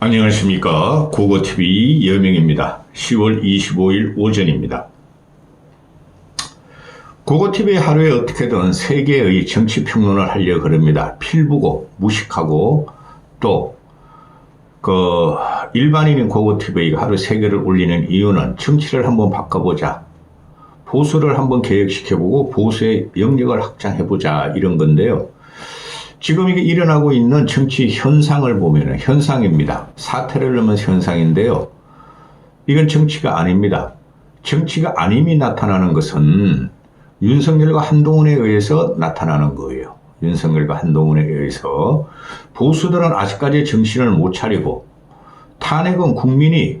안녕하십니까. 고고TV 여명입니다. 10월 25일 오전입니다. 고고TV 하루에 어떻게든 세계의 정치 평론을 하려 그럽니다. 필부고, 무식하고, 또, 그, 일반인인 고고TV가 하루 세 개를 올리는 이유는 정치를 한번 바꿔보자. 보수를 한번 개혁시켜보고 보수의 영역을 확장해보자. 이런 건데요. 지금 이게 일어나고 있는 정치 현상을 보면 현상입니다. 사태를 넣으면 현상인데요. 이건 정치가 아닙니다. 정치가 아님이 나타나는 것은 윤석열과 한동훈에 의해서 나타나는 거예요. 윤석열과 한동훈에 의해서 보수들은 아직까지 정신을 못 차리고 탄핵은 국민이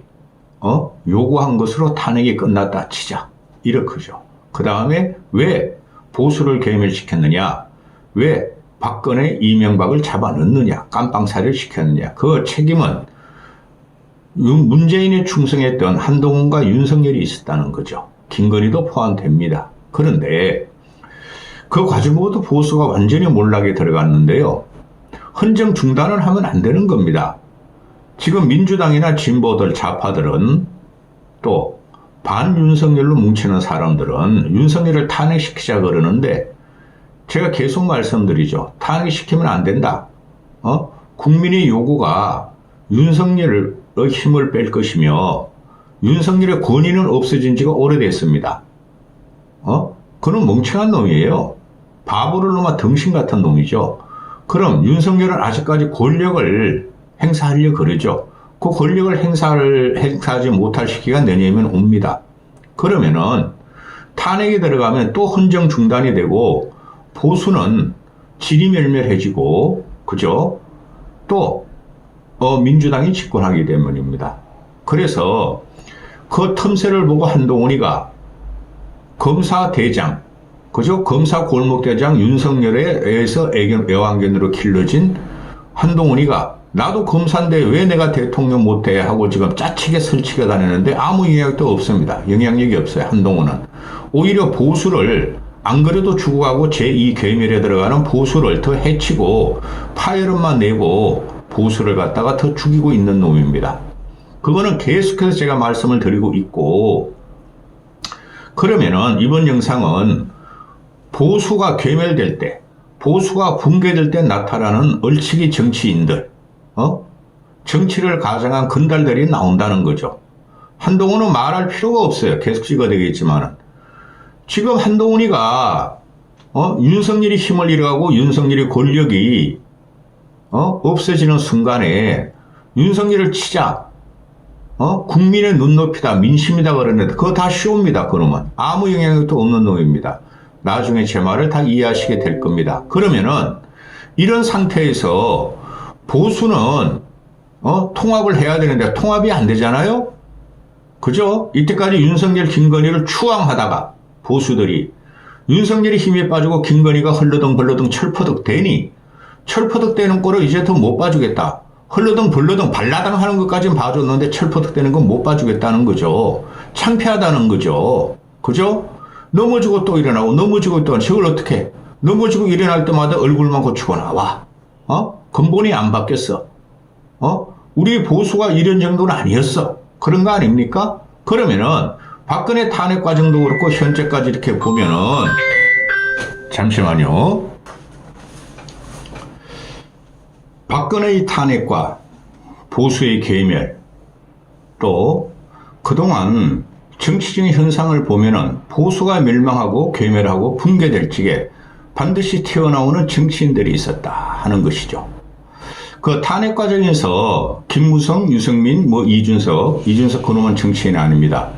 어? 요구한 것으로 탄핵이 끝났다 치자 이렇게죠. 그 다음에 왜 보수를 괴멸시켰느냐? 왜 박근혜, 이명박을 잡아넣느냐, 깜빵살이를 시켰느냐. 그 책임은 윤- 문재인에 충성했던 한동훈과 윤석열이 있었다는 거죠. 김건희도 포함됩니다. 그런데 그 과정부터 보수가 완전히 몰락에 들어갔는데요. 헌정 중단을 하면 안 되는 겁니다. 지금 민주당이나 진보들, 좌파들은 또 반윤석열로 뭉치는 사람들은 윤석열을 탄핵시키자 그러는데 제가 계속 말씀드리죠. 탄핵시키면 안 된다. 어? 국민의 요구가 윤석열의 힘을 뺄 것이며 윤석열의 권위는 없어진 지가 오래됐습니다. 어? 그는 멍청한 놈이에요. 바보를 놈아 덩신 같은 놈이죠. 그럼 윤석열은 아직까지 권력을 행사하려 그러죠. 그 권력을 행사를 행사하지 못할 시기가 내년이면 옵니다. 그러면은 탄핵이 들어가면 또 헌정 중단이 되고 보수는 지리멸멸해지고 그죠? 또 어, 민주당이 집권하기 때문입니다. 그래서 그 틈새를 보고 한동훈이가 검사 대장 그죠? 검사 골목대장 윤석열에 의해서 애견, 애완견으로 길러진 한동훈이가 나도 검사인데 왜 내가 대통령 못해 하고 지금 짜치게 설치게 다니는데 아무 영향력도 없습니다. 영향력이 없어요. 한동훈은. 오히려 보수를 안 그래도 죽어가고 제2 괴멸에 들어가는 보수를 더 해치고 파열음만 내고 보수를 갖다가 더 죽이고 있는 놈입니다. 그거는 계속해서 제가 말씀을 드리고 있고 그러면은 이번 영상은 보수가 괴멸될 때, 보수가 붕괴될 때 나타나는 얼치기 정치인들, 어? 정치를 가장한 근달들이 나온다는 거죠. 한동훈은 말할 필요가 없어요. 계속 찍어대겠지만은. 지금 한동훈이가, 어? 윤석열이 힘을 잃어가고 윤석열의 권력이, 어? 없어지는 순간에 윤석열을 치자. 어? 국민의 눈높이다, 민심이다 그러는데 그거 다 쇼입니다, 그놈은. 아무 영향력도 없는 놈입니다. 나중에 제 말을 다 이해하시게 될 겁니다. 그러면은 이런 상태에서 보수는 어? 통합을 해야 되는데 통합이 안 되잖아요? 그죠? 이때까지 윤석열, 김건희를 추앙하다가 보수들이 윤석열이 힘에 빠지고 김건희가 헐러덩 벌러덩 철퍼덕 되니 철퍼덕 되는 꼴을 이제 더 못 봐주겠다. 흘러덩 벌러덩 발라당 하는 것까지는 봐줬는데 철퍼덕 되는 건 못 봐주겠다는 거죠. 창피하다는 거죠. 그죠? 넘어지고 또 일어나고 넘어지고 또 저걸 어떻게 해? 넘어지고 일어날 때마다 얼굴만 고치고 나와. 어? 근본이 안 바뀌었어. 어? 우리 보수가 이런 정도는 아니었어. 그런 거 아닙니까? 그러면은 박근혜 탄핵 과정도 그렇고 현재까지 이렇게 보면은 잠시만요. 박근혜의 탄핵과 보수의 괴멸 또 그동안 정치적인 현상을 보면은 보수가 멸망하고 괴멸하고 붕괴될 적에 반드시 튀어나오는 정치인들이 있었다 하는 것이죠. 그 탄핵 과정에서 김무성, 유승민, 뭐 이준석, 이준석 그놈은 정치인 아닙니다.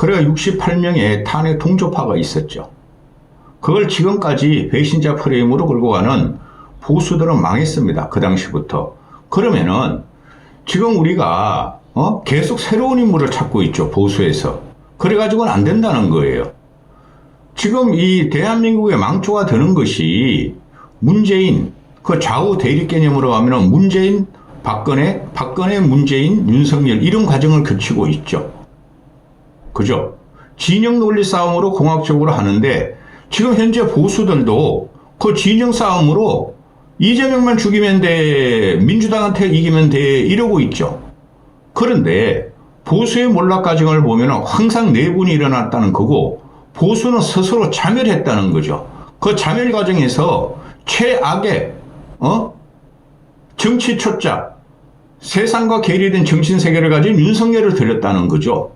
그래가 68명의 탄핵 동조파가 있었죠. 그걸 지금까지 배신자 프레임으로 끌고 가는 보수들은 망했습니다. 그 당시부터. 그러면은 지금 우리가 어? 계속 새로운 인물을 찾고 있죠. 보수에서. 그래가지고는 안 된다는 거예요. 지금 이 대한민국의 망초가 되는 것이 문재인, 그 좌우 대립 개념으로 하면 문재인, 박근혜, 박근혜, 문재인, 윤석열 이런 과정을 거치고 있죠. 그죠? 진영 논리 싸움으로 공학적으로 하는데 지금 현재 보수들도 그 진영 싸움으로 이재명만 죽이면 돼. 민주당한테 이기면 돼. 이러고 있죠. 그런데 보수의 몰락 과정을 보면 항상 내분이 일어났다는 거고 보수는 스스로 자멸했다는 거죠. 그 자멸 과정에서 최악의 어? 정치 초짜 세상과 괴리된 정신 세계를 가진 윤석열을 들였다는 거죠.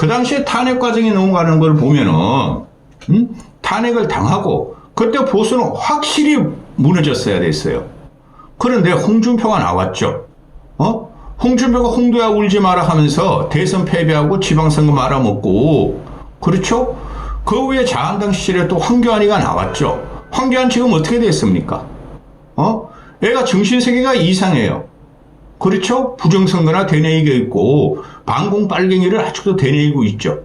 그 당시에 탄핵 과정에 넘어가는 걸 보면은 음? 탄핵을 당하고 그때 보수는 확실히 무너졌어야 됐어요. 그런데 홍준표가 나왔죠. 어? 홍준표가 홍도야 울지 마라 하면서 대선 패배하고 지방선거 말아먹고 그렇죠? 그 후에 자한당 시절에 또 황교안이가 나왔죠. 황교안 지금 어떻게 됐습니까? 어? 애가 정신세계가 이상해요. 그렇죠? 부정선거나 되뇌이고 있고 반공 빨갱이를 아직도 되뇌이고 있죠.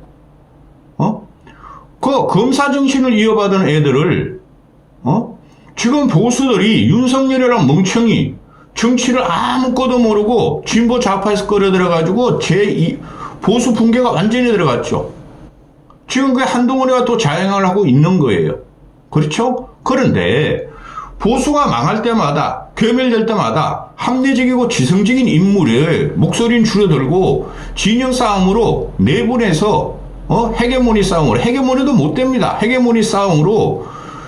어? 그 검사 정신을 이어받은 애들을 어? 지금 보수들이 윤석열이랑 멍청이 정치를 아무것도 모르고 진보 좌파에서 끌어들여가지고 제2 보수 붕괴가 완전히 들어갔죠. 지금 그 한동훈이가 또 자행을 하고 있는 거예요. 그렇죠? 그런데 보수가 망할 때마다 괴멸될 때마다 합리적이고 지성적인 인물의 목소리는 줄어들고 진영 싸움으로 내분해서 어? 헤게모니 싸움으로 헤게모니도 못 됩니다. 헤게모니 싸움으로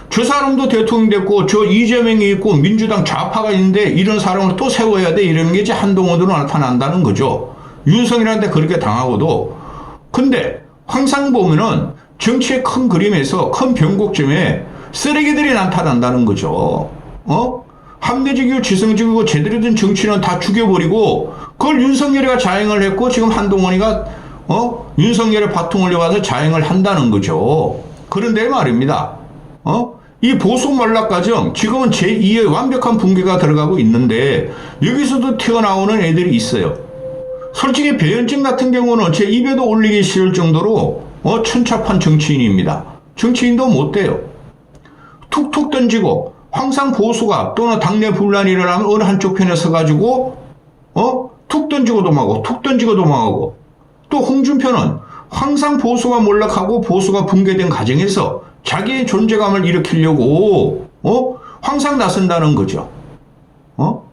저 사람도 대통령 됐고 저 이재명이 있고 민주당 좌파가 있는데 이런 사람을 또 세워야 돼 이러는 게 이제 한동훈으로 나타난다는 거죠. 윤석열한테 그렇게 당하고도 근데 항상 보면은 정치의 큰 그림에서 큰 변곡점에 쓰레기들이 나타난다는 거죠. 어? 합리적이고 지성적이고 제대로 된 정치는 다 죽여버리고 그걸 윤석열이가 자행을 했고 지금 한동훈이가 어? 윤석열의 바통을 이어가서 자행을 한다는 거죠. 그런데 말입니다. 어? 이 보수 몰락 과정 지금은 제2의 완벽한 붕괴가 들어가고 있는데 여기서도 튀어나오는 애들이 있어요. 솔직히 배현진 같은 경우는 제 입에도 올리기 싫을 정도로 어, 천차판 정치인입니다. 정치인도 못 돼요. 툭툭 던지고 항상 보수가 또는 당내 분란이 일어나면 어느 한쪽 편에 서가지고 어? 툭 던지고 도망하고 툭 던지고 도망하고 또 홍준표는 항상 보수가 몰락하고 보수가 붕괴된 과정에서 자기의 존재감을 일으키려고 어? 항상 나선다는 거죠. 어?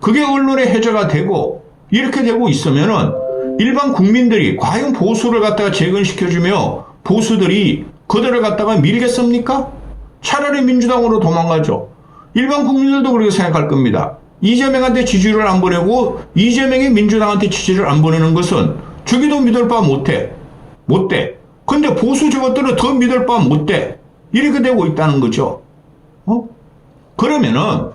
그게 언론의 해저가 되고 이렇게 되고 있으면은 일반 국민들이 과연 보수를 갖다가 재건시켜주며 보수들이 그들을 갖다가 밀겠습니까? 차라리 민주당으로 도망가죠. 일반 국민들도 그렇게 생각할 겁니다. 이재명한테 지지를 안 보내고 이재명이 민주당한테 지지를 안 보내는 것은 저기도 믿을 바 못해. 못돼. 근데 보수 저것들은 더 믿을 바 못돼. 이렇게 되고 있다는 거죠. 어? 그러면은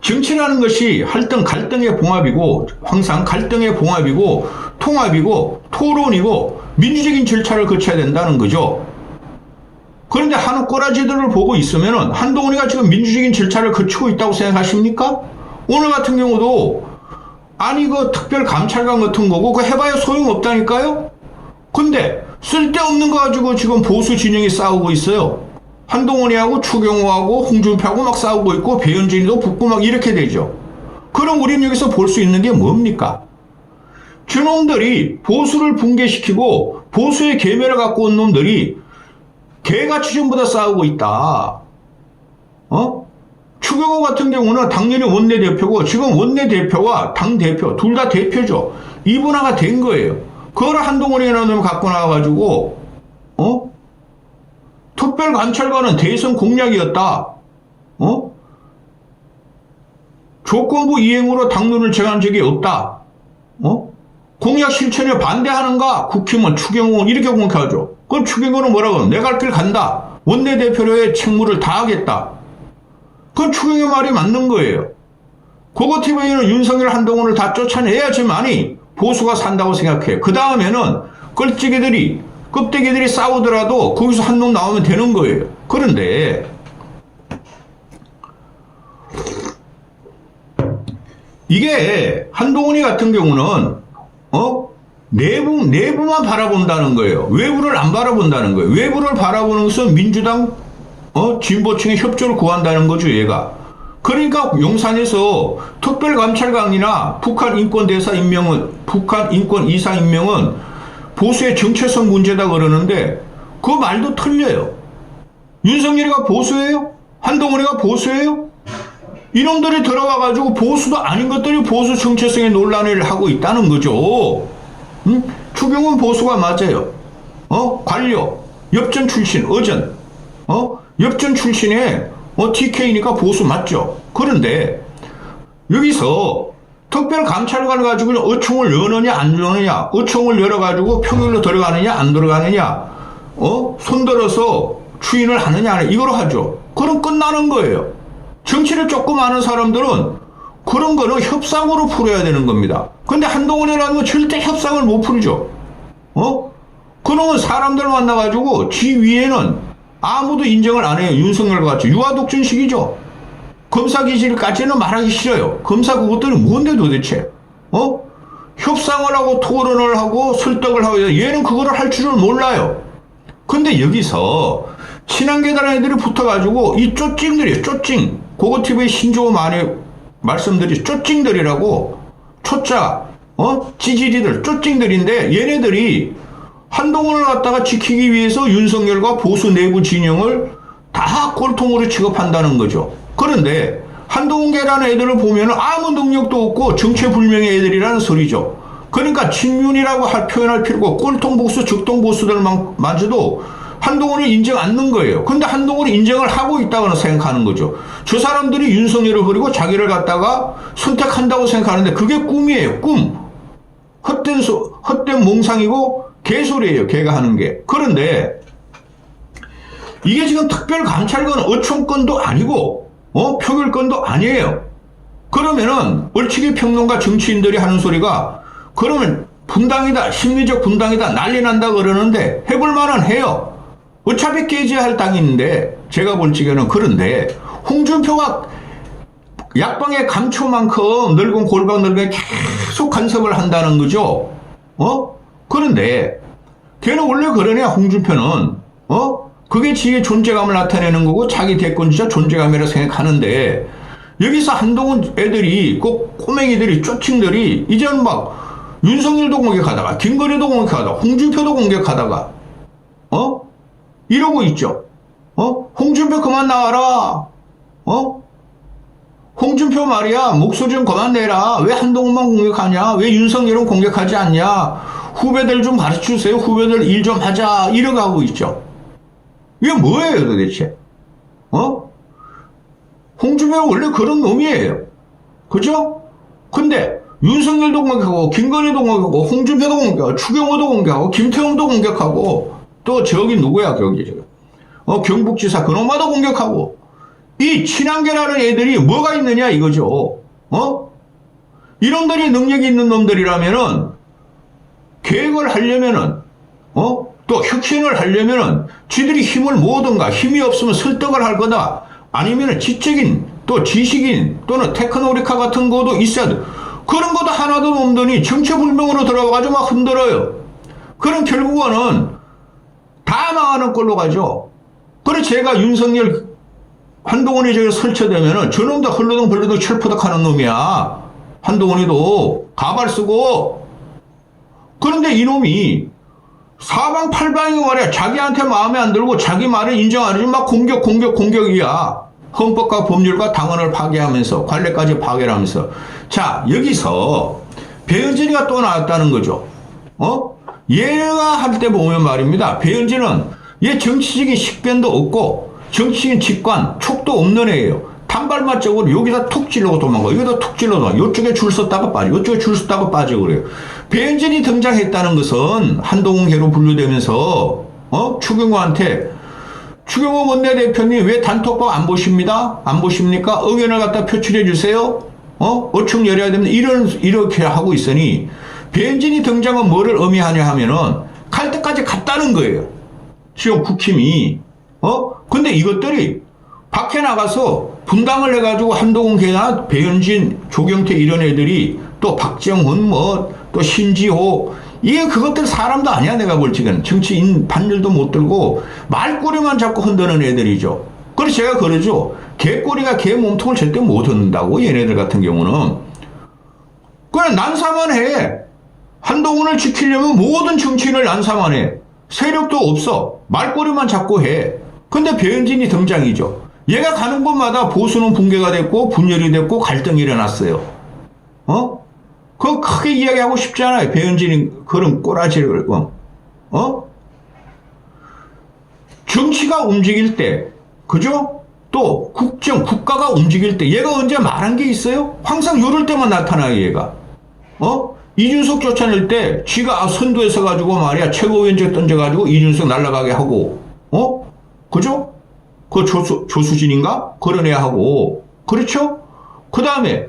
정치라는 것이 할등 갈등의 봉합이고 항상 갈등의 봉합이고 통합이고 토론이고 민주적인 절차를 거쳐야 된다는 거죠. 그런데 한우 꼬라지들을 보고 있으면은 한동훈이가 지금 민주적인 절차를 거치고 있다고 생각하십니까? 오늘 같은 경우도 아니 그 특별 감찰관 같은 거고 그 해봐야 소용없다니까요. 근데 쓸데없는 거 가지고 지금 보수 진영이 싸우고 있어요. 한동훈이하고 추경호하고 홍준표하고 막 싸우고 있고 배현진이도 붙고 막 이렇게 되죠. 그럼 우리는 여기서 볼 수 있는 게 뭡니까? 저놈들이 보수를 붕괴시키고 보수의 계멸을 갖고 온 놈들이 개같이 전부 다 싸우고 있다. 어? 추경호 같은 경우는 당연히 원내대표고 지금 원내대표와 당대표 둘 다 대표죠. 이분화가 된 거예요. 그걸 한동훈이라는 놈이 갖고 나와가지고 어? 특별관찰관은 대선 공약이었다. 어? 조건부 이행으로 당론을 정한 적이 없다. 어? 공약 실천에 반대하는가? 국힘은 추경호는 이렇게 공격하죠. 그럼 추경호는 뭐라고? 내가 갈길 간다. 원내대표로의 책무를 다하겠다. 그건 추경호 말이 맞는 거예요. 고거TV는 윤석열 한동훈을 다 쫓아내야지만이 보수가 산다고 생각해요. 그 다음에는 껄찌개들이 껍데기들이 싸우더라도 거기서 한 놈 나오면 되는 거예요. 그런데 이게 한동훈이 같은 경우는 어 내부 내부만 바라본다는 거예요. 외부를 안 바라본다는 거예요. 외부를 바라보는 것은 민주당 어 진보층의 협조를 구한다는 거죠. 얘가. 그러니까 용산에서 특별감찰관이나 북한 인권대사 임명은 북한 인권 이사 임명은 보수의 정체성 문제다 그러는데 그 말도 틀려요. 윤석열이가 보수예요? 한동훈이가 보수예요? 이놈들이 들어가가지고 보수도 아닌 것들이 보수 정체성의 논란을 하고 있다는 거죠. 응? 추경은 보수가 맞아요. 어? 관료, 엽전 출신, 어전, 어? 엽전 출신의 어, TK니까 보수 맞죠. 그런데 여기서 특별 감찰관을 가지고 어총을 여느냐 안 여느냐, 어총을 열어가지고 평일로 들어가느냐 안 들어가느냐, 어? 손들어서 추인을 하느냐 이거로 하죠. 그럼 끝나는 거예요. 정치를 조금 아는 사람들은 그런 거는 협상으로 풀어야 되는 겁니다. 근데 한동훈이라는 건 절대 협상을 못 풀죠. 어? 그놈은 사람들 만나가지고 지 위에는 아무도 인정을 안 해요. 윤석열 같이. 유아독존식이죠. 검사 기질까지는 말하기 싫어요. 검사 그것들이 뭔데 도대체? 어? 협상을 하고 토론을 하고 설득을 하고 얘는 그거를 할 줄을 몰라요. 근데 여기서 친한 계단 애들이 붙어가지고 이 쪼찡들이 쪼찡 고고TV의 신조어 많이 말씀드리 쪼찡들이라고 초짜 어 찌질이들 쪼찡들인데 얘네들이 한동훈을 갖다가 지키기 위해서 윤석열과 보수 내부 진영을 다 꼴통으로 취급한다는 거죠. 그런데 한동훈 계라는 애들을 보면 아무 능력도 없고 정체불명의 애들이라는 소리죠. 그러니까 친윤이라고 할 표현할 필요가 없고 꼴통 보수, 적동 보수들마저도 한동훈을 인정 않는 거예요. 근데 한동훈이 인정을 하고 있다고 생각하는 거죠. 저 사람들이 윤석열을 버리고 자기를 갖다가 선택한다고 생각하는데 그게 꿈이에요. 꿈. 헛된 소, 헛된 몽상이고 개소리예요. 개가 하는 게. 그런데 이게 지금 특별감찰관 어총권도 아니고 어 표결권도 아니에요. 그러면은 얼치기 평론가 정치인들이 하는 소리가 그러면 분당이다 심리적 분당이다 난리 난다 그러는데 해볼 만은 해요. 어차피 깨져야 할 있는데 제가 볼 적에는 그런데 홍준표가 약방의 감초만큼 늙은 골반 늙은 계속 간섭을 한다는 거죠. 어? 그런데 걔는 원래 그러냐 홍준표는 어? 그게 지의 존재감을 나타내는 거고 자기 대권주자 존재감이라 생각하는데 여기서 한동훈 애들이 꼭 꼬맹이들이 쪼칭들이 이제는 막 윤석열도 공격하다가 김건희도 공격하다가 홍준표도 공격하다가 어? 이러고 있죠. 어? 홍준표 그만 나와라. 어? 홍준표 말이야 목소리 좀 그만 내라. 왜 한동훈만 공격하냐? 왜 윤석열은 공격하지 않냐? 후배들 좀 가르쳐주세요. 후배들 일 좀 하자. 이러고 있죠. 이게 뭐예요 도대체? 어? 홍준표는 원래 그런 놈이에요. 그죠? 근데 윤석열도 공격하고 김건희도 공격하고 홍준표도 공격하고 추경호도 공격하고 김태형도 공격하고 또 저기 누구야 지금 어 경북지사 그놈마다 공격하고 이 친한계라는 애들이 뭐가 있느냐 이거죠. 어? 이놈들이 능력이 있는 놈들이라면은 계획을 하려면은 어? 또 혁신을 하려면은 지들이 힘을 모으든가 힘이 없으면 설득을 할 거다. 아니면은 지적인 또 지식인 또는 테크노리카 같은 것도 있어야 돼. 그런 것도 하나도 없더니 정체불명으로 들어가가지고 막 흔들어요. 그럼 결국은 다 망하는 꼴로 가죠. 그래 제가 윤석열 한동훈이 저기 설치되면은 저놈도 흘러덩 벌러덩 철푸덕 하는 놈이야. 한동훈이도 가발 쓰고 그런데 이놈이 사방팔방이 말이야. 자기한테 마음에 안 들고 자기 말을 인정 안 해주면 막 공격, 공격, 공격이야. 헌법과 법률과 당원을 파괴하면서 관례까지 파괴를 하면서 자 여기서 배현진이가 또 나왔다는 거죠. 어? 얘가 할 때 보면 말입니다. 배현진은 얘 정치적인 식변도 없고 정치적인 직관, 촉도 없는 애예요. 단발맛적으로 여기다 툭 찔러고 도망가. 여기다 툭 찔러 도망가. 이쪽에 줄 섰다가 빠져. 이쪽에 줄 섰다가 빠져 그래요. 배현진이 등장했다는 것은 한동훈계로 분류되면서 어? 추경호한테 추경호 원내대표님 왜 단톡방 안 보십니다? 안 보십니까? 의견을 갖다 표출해 주세요. 어? 어충 열어야 됩니다. 이런 이렇게 하고 있으니 배현진이 등장은 뭐를 의미하냐 하면은 갈 때까지 갔다는 거예요. 지금 국힘이 어? 근데 이것들이 밖에 나가서 분당을 해가지고 한동훈 개나 배현진, 조경태 이런 애들이 또 박정훈 뭐 또 신지호 이게 그것들 사람도 아니야 내가 볼 적에는 정치인 반일도 못 들고 말꼬리만 잡고 흔드는 애들이죠. 그래서 제가 그러죠. 개꼬리가 개 몸통을 절대 못 흔든다고 얘네들 같은 경우는 그냥 난사만 해. 한동훈을 지키려면 모든 정치인을 해. 세력도 없어. 말꼬리만 잡고 해. 근데 배현진이 등장이죠. 얘가 가는 곳마다 보수는 붕괴가 됐고 분열이 됐고 갈등이 일어났어요. 어? 그거 크게 이야기하고 싶지 않아요. 배현진이 그런 꼬라지를 어? 어? 정치가 움직일 때, 그죠? 또 국정, 국가가 움직일 때 얘가 언제 말한 게 있어요? 항상 요럴 때만 나타나요, 얘가. 어? 이준석 쫓아낼 때 지가 선두에 서가지고 말이야 최고위원직 던져가지고 이준석 날아가게 하고 어? 그죠? 그 조수, 조수진인가? 그런 애 하고 그렇죠? 그 다음에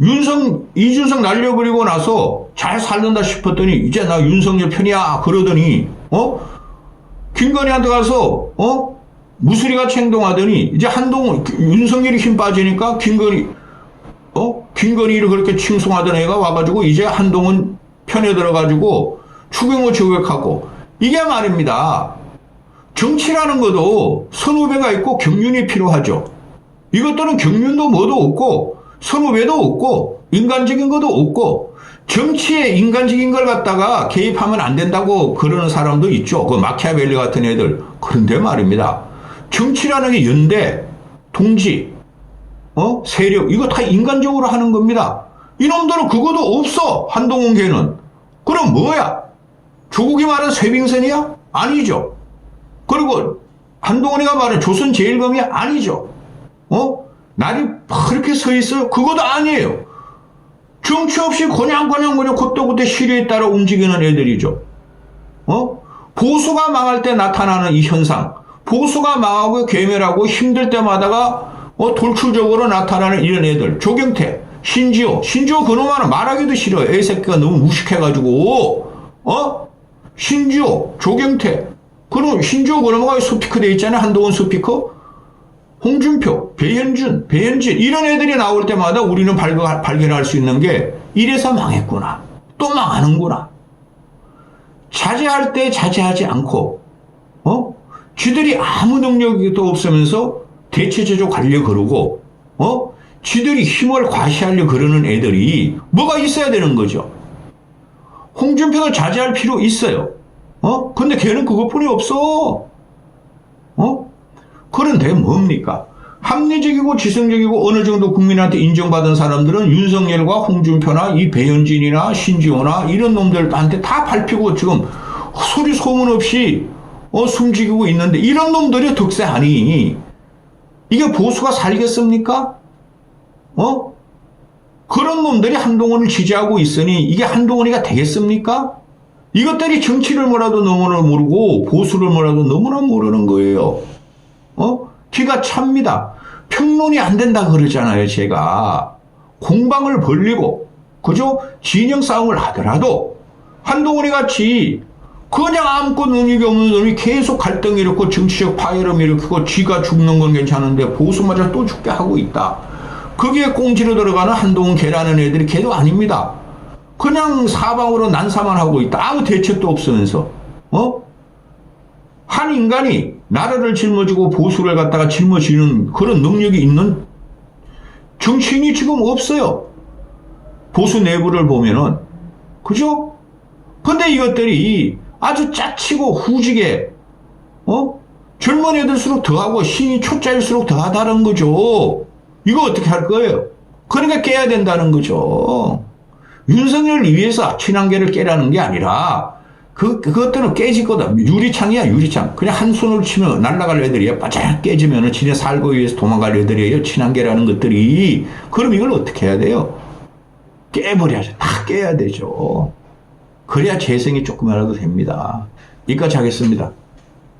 윤석, 이준석 날려버리고 나서 잘 살는다 싶었더니 이제 나 윤석열 편이야 그러더니 어? 김건희한테 가서 어? 무수리같이 행동하더니 이제 한동훈 윤석열이 힘 빠지니까 김건희 어? 김건희를 그렇게 칭송하던 애가 와가지고 이제 한동훈 편에 들어가지고 추경호 저격하고 이게 말입니다. 정치라는 것도 선후배가 있고 경륜이 필요하죠. 이것들은 경륜도 뭐도 없고 선후배도 없고 인간적인 것도 없고 정치에 인간적인 걸 갖다가 개입하면 안 된다고 그러는 사람도 있죠. 그 마키아벨리 같은 애들. 그런데 말입니다. 정치라는 게 연대, 동지, 어? 세력, 이거 다 인간적으로 하는 겁니다. 이놈들은 그거도 없어, 한동훈계는. 그럼 뭐야? 조국이 말한 쇠빙선이야? 아니죠. 그리고 한동훈이가 말한 조선 제일검이 아니죠. 어? 날이 그렇게 서 있어요? 그것도 아니에요. 정치 없이 그냥 그때그때 시류에 따라 움직이는 애들이죠. 어? 보수가 망할 때 나타나는 이 현상. 보수가 망하고 괴멸하고 힘들 때마다가 어, 돌출적으로 나타나는 이런 애들. 조경태, 신지호. 신지호 그놈 하나 말하기도 싫어요. 애 새끼가 너무 무식해가지고. 어? 신지호, 조경태. 그럼 신지호 그놈가 스피커 돼 있잖아요. 한동훈 스피커. 홍준표, 배현준, 배현진 이런 애들이 나올 때마다 우리는 발견, 발견할 수 있는 게 이래서 망했구나. 또 망하는구나. 자제할 때 자제하지 않고 어? 쥐들이 아무 능력도 없으면서 대체제조 가려 그러고 어? 쥐들이 힘을 과시하려 그러는 애들이 뭐가 있어야 되는 거죠. 홍준표도 자제할 필요 있어요. 어? 근데 걔는 그것뿐이 없어. 어? 그런데 뭡니까? 합리적이고 지성적이고 어느 정도 국민한테 인정받은 사람들은 윤석열과 홍준표나 이 배현진이나 신지호나 이런 놈들한테 다 밟히고 지금 소리 소문 없이 어, 숨지고 있는데 이런 놈들이 득세하니 이게 보수가 살겠습니까? 어? 그런 놈들이 한동훈을 지지하고 있으니 이게 한동훈이가 되겠습니까? 이것들이 정치를 뭐라도 너무나 모르고 보수를 뭐라도 너무나 모르는 거예요. 어? 기가 찹니다. 평론이 안 된다 그러잖아요, 제가. 공방을 벌리고, 그죠? 진영 싸움을 하더라도, 한동훈이 같이, 그냥 아무것도 능력이 없는 놈이 계속 갈등 일으키고 정치적 파열음 일으키고 지가 죽는 건 괜찮은데 보수마저 또 죽게 하고 있다. 거기에 꽁지로 들어가는 한동훈 개라는 애들이 개도 아닙니다. 그냥 사방으로 난사만 하고 있다. 아무 대책도 없으면서. 어? 한 인간이 나라를 짊어지고 보수를 갖다가 짊어지는 그런 능력이 있는 정치인이 지금 없어요. 보수 내부를 보면은. 그죠? 근데 이것들이 아주 짜치고 후지게, 어? 젊은 애들수록 더하고 신이 초짜일수록 더하다는 거죠. 이거 어떻게 할 거예요? 그러니까 깨야 된다는 거죠. 윤석열을 위해서 친한계를 깨라는 게 아니라 그, 그것들은 깨질 거다. 유리창이야, 유리창. 그냥 한 손으로 치면 날아갈 애들이야. 바짝 깨지면은 지네 살고 위해서 도망갈 애들이에요. 친한계라는 것들이. 그럼 이걸 어떻게 해야 돼요? 깨버려야죠. 다 깨야 되죠. 그래야 재생이 조금이라도 됩니다. 여기까지 하겠습니다.